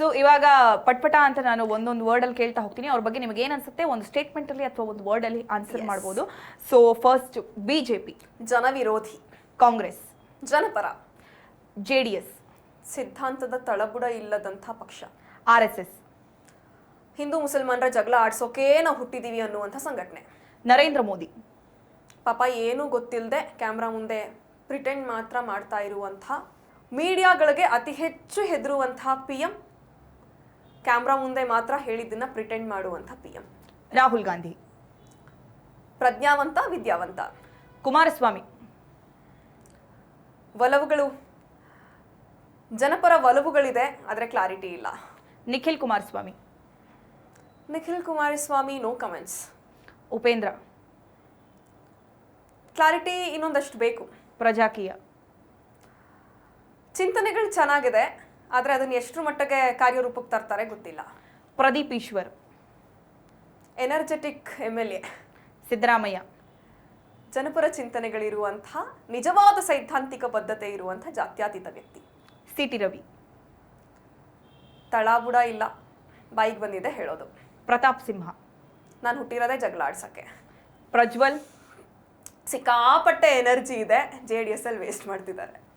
So ಇವಾಗ ಪಟ್ಪಟ ಅಂತ ನಾನು ಒಂದೊಂದು ವರ್ಡ್ ಅಲ್ಲಿ ಕೇಳ್ತಾ ಹೋಗ್ತೀನಿ. ಅವ್ರ ಬಗ್ಗೆ ನಿಮಗೆ ಏನ್ ಅನ್ಸುತ್ತೆ? ಒಂದು ಸ್ಟೇಟ್ಮೆಂಟಲ್ಲಿ ಅಥವಾ ಒಂದು ವರ್ಡ್ ಅಲ್ಲಿ ಆನ್ಸರ್ ಮಾಡ್ಬೋದು. ಸೊ ಫಸ್ಟ್ ಬಿಜೆಪಿ ಜನವಿರೋಧಿ. ಕಾಂಗ್ರೆಸ್. ಜನಪರ. ಜೆ ಡಿ ಎಸ್ ಸಿದ್ಧಾಂತದ ತಳಬುಡ ಇಲ್ಲದಂಥ ಪಕ್ಷ. ಆರ್ ಎಸ್ ಎಸ್ ಹಿಂದೂ ಮುಸಲ್ಮಾನರ ಜಗಳ ಆಡ್ಸೋಕೆ ನಾವು ಹುಟ್ಟಿದೀವಿ ಅನ್ನುವಂಥ ಸಂಘಟನೆ. ನರೇಂದ್ರ ಮೋದಿ. ಪಾಪ ಏನೂ ಗೊತ್ತಿಲ್ಲದೆ ಕ್ಯಾಮ್ರಾ ಮುಂದೆ ಪ್ರಿಟೆಂಡ್ ಮಾತ್ರ ಮಾಡ್ತಾ ಇರುವಂಥ ಮೀಡಿಯಾಗಳಿಗೆ ಅತಿ ಹೆಚ್ಚು ಹೆದರುವಂತಹ ಪಿ ಎಂ ಕ್ಯಾಮ್ರಾ ಮುಂದೆ ಮಾತ್ರ ಹೇಳಿದ್ದನ್ನ ಪ್ರಿಟೆಂಡ್ ಮಾಡುವಂತ ಪಿ ಎಂ ರಾಹುಲ್ ಗಾಂಧಿ. ಪ್ರಜ್ಞಾವಂತ ವಿದ್ಯಾವಂತ? ಕುಮಾರಸ್ವಾಮಿ. ಒಲವುಗಳು. ಜನಪರ ಒಲವುಗಳಿದೆ ಆದರೆ ಕ್ಲಾರಿಟಿ ಇಲ್ಲ. Nikhil Kumaraswamy. Nikhil Kumaraswamy no comments Upendra. Clarity ಇನ್ನೊಂದಷ್ಟು ಬೇಕು. ಪ್ರಜಾಕೀಯ. ಚಿಂತನೆಗಳು ಚೆನ್ನಾಗಿದೆ ಆದರೆ ಅದನ್ನು ಎಷ್ಟು ಮಟ್ಟಿಗೆ ಕಾರ್ಯರೂಪಕ್ಕೆ ತರ್ತಾರೆ ಗೊತ್ತಿಲ್ಲ. Pradeep Eshwar. Energetic M L A Siddaramaiah. ಜನಪರ ಚಿಂತನೆಗಳಿರುವಂಥ ನಿಜವಾದ ಸೈದ್ಧಾಂತಿಕ ಬದ್ಧತೆ ಇರುವಂಥ ಜಾತ್ಯಾತೀತ ವ್ಯಕ್ತಿ. C T Ravi. ತಳಾಬುಡ ಇಲ್ಲ. ಬಾಯಿಗೆ ಬಂದಿದೆ ಹೇಳೋದು. ಪ್ರತಾಪ್ ಸಿಂಹ. ನಾನು ಹುಟ್ಟಿರೋದೇ ಜಗಳ ಆಡ್ಸೋಕ್ಕೆ ಪ್ರಜ್ವಲ್. ಸಿಕ್ಕಾಪಟ್ಟೆ ಎನರ್ಜಿ ಇದೆ. ಜೆ ಡಿ ಎಸ್ ಅಲ್ಲಿ ವೇಸ್ಟ್ ಮಾಡ್ತಿದ್ದಾರೆ.